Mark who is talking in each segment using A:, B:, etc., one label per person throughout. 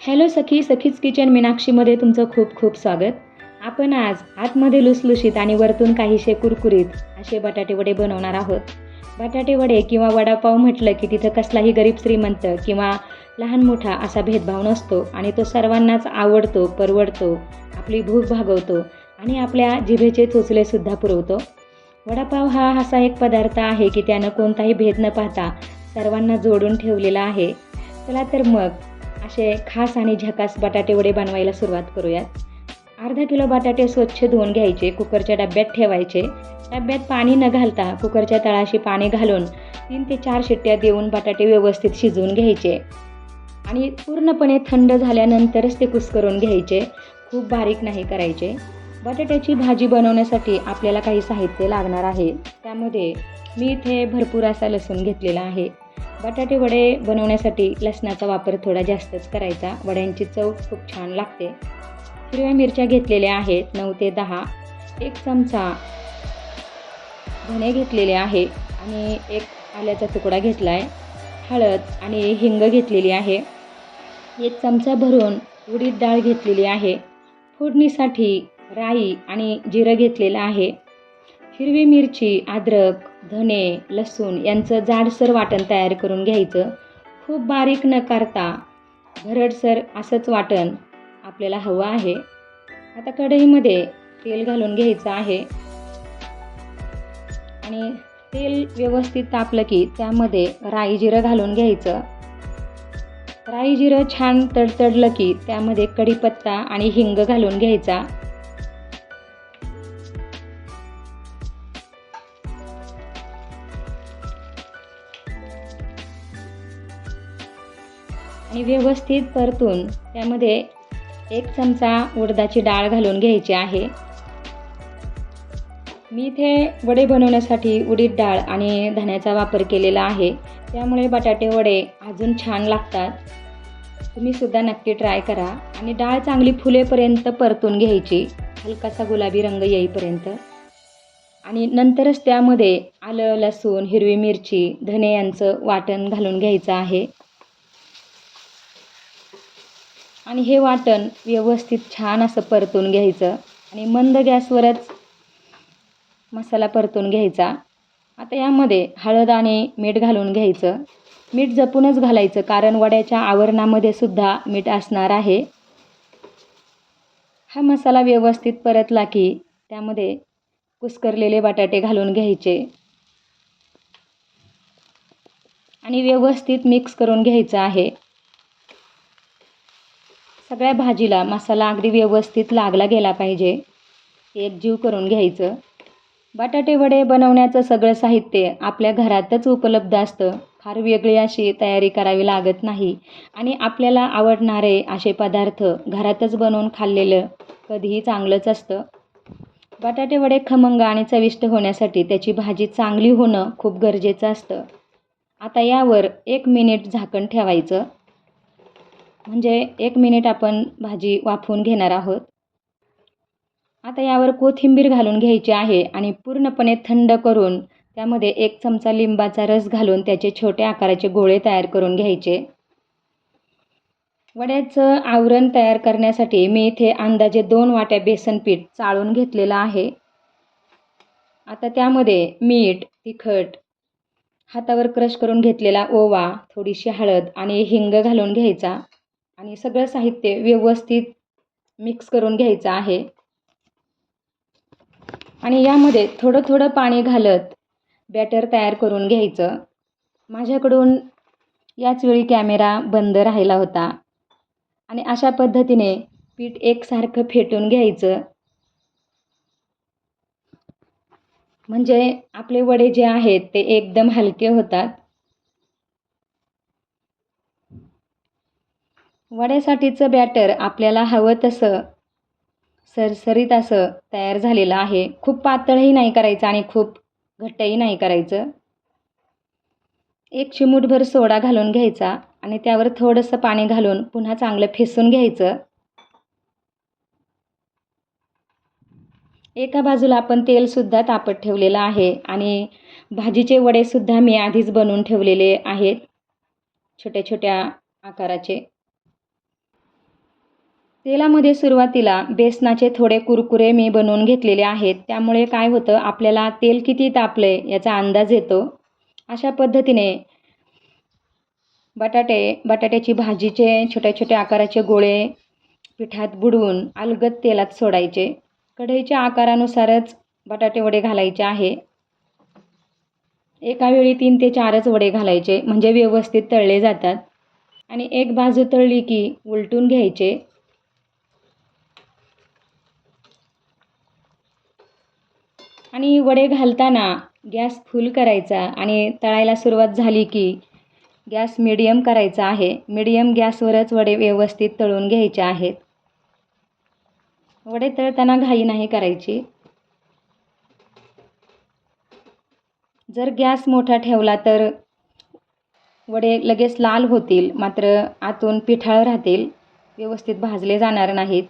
A: Hello सखी सखीच kitchen मीनाक्षीमध्ये तुमचं खूप खूप स्वागत. आपण आज आतमध्ये लुसलुशीत आणि वरतून काहीसे कुरकुरीत असे बटाटे वडे बनवणार आहोत. बटाटे वडे किंवा वडापाव म्हटलं की तिथं कसलाही गरीब श्रीमंत किंवा लहान मोठा असा भेदभाव नसतो आणि तो सर्वांनाच आवडतो परवडतो आपली भूक भागवतो आणि आपल्या जिभेचे चोचलेसुद्धा पुरवतो. वडापाव हा असा एक पदार्थ आहे की त्यानं कोणताही भेद न पाहता सर्वांना जोडून ठेवलेला आहे. चला तर मग असे खास आणि झकास बटाटे वडे बनवायला सुरुवात करूयात. अर्धा किलो बटाटे स्वच्छ धुवून घ्यायचे कुकरच्या डब्यात ठेवायचे. डब्यात पाणी न घालता कुकरच्या तळाशी पाणी घालून तीन ते चार शिट्ट्या देऊन बटाटे व्यवस्थित शिजवून घ्यायचे. आणि पूर्णपणे थंड झाल्यानंतरच ते कुस्करून घ्यायचे. खूप बारीक नाही करायचे. बटाट्याची भाजी बनवण्यासाठी आपल्याला काही साहित्य लागणार आहे. त्यामध्ये मी इथे भरपूर असा लसूण घेतलेला आहे. बटाटे वडे बनवण्यासाठी लसणाचा वापर थोडा जास्तच करायचा. वड्यांची चव खूप छान लागते. हिरव्या मिरच्या घेतलेल्या आहेत नऊ ते दहा. एक चमचा धणे घेतलेले आहे आणि एक आल्याचा तुकडा घेतला आहे हळद आणि हिंग घेतलेली आहे. एक चमचा भरून उडीद डाळ घेतलेली आहे. फोडणीसाठी राई आणि जिरं घेतलेलं आहे. हिरवी मिरची अद्रक धने लसूण यांचं जाडसर वाटण तयार करून घ्यायचं. खूप बारीक न करता भरडसर असंच वाटण आपल्याला हवं आहे. आता कढईमध्ये तेल घालून घ्यायचं आहे. आणि तेल व्यवस्थित तापलं की त्यामध्ये राई जिरं घालून घ्यायचं. राई जिरं छान तडतडलं की त्यामध्ये कढीपत्ता आणि हिंग घालून घ्यायचा. आणि व्यवस्थित परतून त्यामध्ये एक चमचा उडदाची डाळ घालून घ्यायची आहे. मी इथे वडे बनवण्यासाठी उडीद डाळ आणि धण्याचा वापर केलेला आहे. त्यामुळे बटाटे वडे अजून छान लागतात. तुम्हीसुद्धा नक्की ट्राय करा आणि डाळ चांगली फुलेपर्यंत परतून घ्यायची. हलकासा गुलाबी रंग येईपर्यंत. आणि नंतरच त्यामध्ये आलं लसूण हिरवी मिरची धने यांचं वाटण घालून घ्यायचं आहे. आणि हे वाटण व्यवस्थित छान असं परतून घ्यायचं. आणि मंद गॅसवरच मसाला परतून घ्यायचा. आता यामध्ये हळद आणि मीठ घालून घ्यायचं. मीठ जपूनच घालायचं कारण वड्याच्या आवरणामध्ये सुद्धा मीठ असणार आहे. हा मसाला व्यवस्थित परतला की त्यामध्ये कुस्करलेले बटाटे घालून घ्यायचे. आणि व्यवस्थित मिक्स करून घ्यायचं आहे. सगळ्या भाजीला मसाला अगदी व्यवस्थित लागला गेला पाहिजे. एकजीव करून घ्यायचं. बटाटे वडे बनवण्याचं सगळं साहित्य आपल्या घरातच उपलब्ध असतं. फार वेगळी अशी तयारी करावी लागत नाही. आणि आपल्याला आवडणारे असे पदार्थ घरातच बनवून खाल्लेलं कधीही चांगलंच असतं. बटाटे वडे खमंग आणि चविष्ट होण्यासाठी त्याची भाजी चांगली होणं खूप गरजेचं असतं. आता यावर एक मिनिट झाकण ठेवायचं. म्हणजे एक मिनिट आपण भाजी वाफवून घेणार आहोत. आता यावर कोथिंबीर घालून घ्यायची आहे आणि पूर्णपणे थंड करून त्यामध्ये एक चमचा लिंबाचा रस घालून त्याचे छोट्या आकाराचे गोळे तयार करून घ्यायचे. वड्याचं आवरण तयार करण्यासाठी मी इथे अंदाजे दोन वाट्या बेसन पीठ चाळून घेतलेलं आहे. आता त्यामध्ये मीठ तिखट हातावर क्रश करून घेतलेला ओवा थोडीशी हळद आणि हिंग घालून घ्यायचा. आणि सगळं साहित्य व्यवस्थित मिक्स करून घ्यायचं आहे. आणि यामध्ये थोडं थोडं पाणी घालत बॅटर तयार करून घ्यायचं. माझ्याकडून याच वेळी कॅमेरा बंद राहिला होता. आणि अशा पद्धतीने पीठ एकसारखं फेटून घ्यायचं. म्हणजे आपले वडे जे आहेत ते एकदम हलके होतात. वड्यासाठीचं बॅटर आपल्याला हवं तसं सरसरीत असं तयार झालेलं आहे. खूप पातळही नाही करायचं आणि खूप घट्टही नाही करायचं. एक चिमूटभर सोडा घालून घ्यायचा आणि त्यावर थोडंसं पाणी घालून पुन्हा चांगलं फेसून घ्यायचं. एका बाजूला आपण तेलसुद्धा तापत ठेवलेलं आहे आणि भाजीचे वडेसुद्धा मी आधीच बनवून ठेवलेले आहेत. छोट्या छोट्या आकाराचे. तेलामध्ये सुरुवातीला बेसनाचे थोडे कुरकुरे मी बनवून घेतलेले आहेत. त्यामुळे काय होतं आपल्याला तेल किती तापलं आहे याचा अंदाज येतो. अशा पद्धतीने बटाटे बटाट्याची भाजीचे छोट्या छोट्या आकाराचे गोळे पिठात बुडवून अलगद तेलात सोडायचे. कढईच्या आकारानुसारच बटाटे वडे घालायचे आहे. एका वेळी तीन ते चारच वडे घालायचे म्हणजे व्यवस्थित तळले जातात. आणि एक बाजू तळली की उलटून घ्यायचे. आणि वडे घालताना गॅस फुल करायचा आणि तळायला सुरुवात झाली की गॅस मिडियम करायचा आहे. मिडियम गॅसवरच वडे व्यवस्थित तळून घ्यायचे आहेत. वडे तळताना घाई नाही करायची. जर गॅस मोठा ठेवला तर वडे लगेच लाल होतील मात्र आतून पिठाळ राहतील व्यवस्थित भाजले जाणार नाहीत.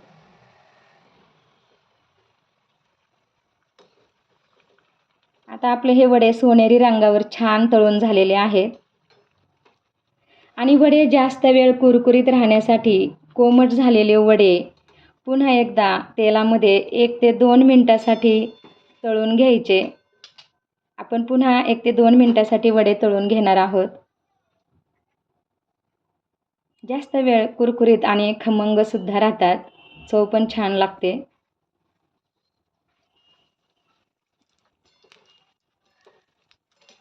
A: आता आपले हे वडे सोनेरी रंगावर छान तळून झालेले आहेत. आणि वडे जास्त वेळ कुरकुरीत राहण्यासाठी कोमट झालेले वडे पुन्हा एकदा तेलामध्ये एक ते दोन मिनटासाठी तळून घ्यायचे. आपण पुन्हा एक ते दोन मिनटासाठी वडे तळून घेणार आहोत. जास्त वेळ कुरकुरीत आणि खमंगसुद्धा राहतात. चव पण छान लागते.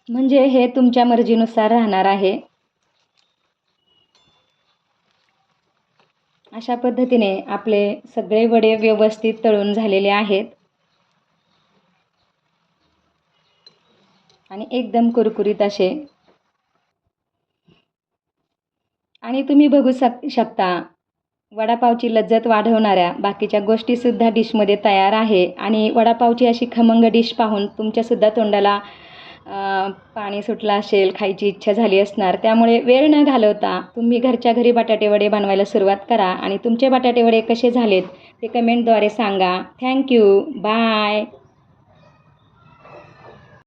A: म्हणजे हे तुमच्या मर्जीनुसार राहणार आहे. अशा पद्धतीने आपले सगळे वडे व्यवस्थित तळून झालेले आहेत. आणि एकदम कुरकुरीत असे. आणि तुम्ही बघू शक शकता वडापावची लज्जत वाढवणाऱ्या बाकीच्या गोष्टीसुद्धा डिशमध्ये तयार आहे. आणि वडापावची अशी खमंग डिश पाहून तुमच्यासुद्धा तोंडाला पाणी सुटलं असेल खायची इच्छा झाली असणार त्यामुळे वेळ न घालवता तुम्ही घरच्या घरी बटाटे वडे बनवायला सुरुवात करा आणि तुमचे बटाटेवडे कसे झालेत ते कमेंटद्वारे सांगा. Thank you bye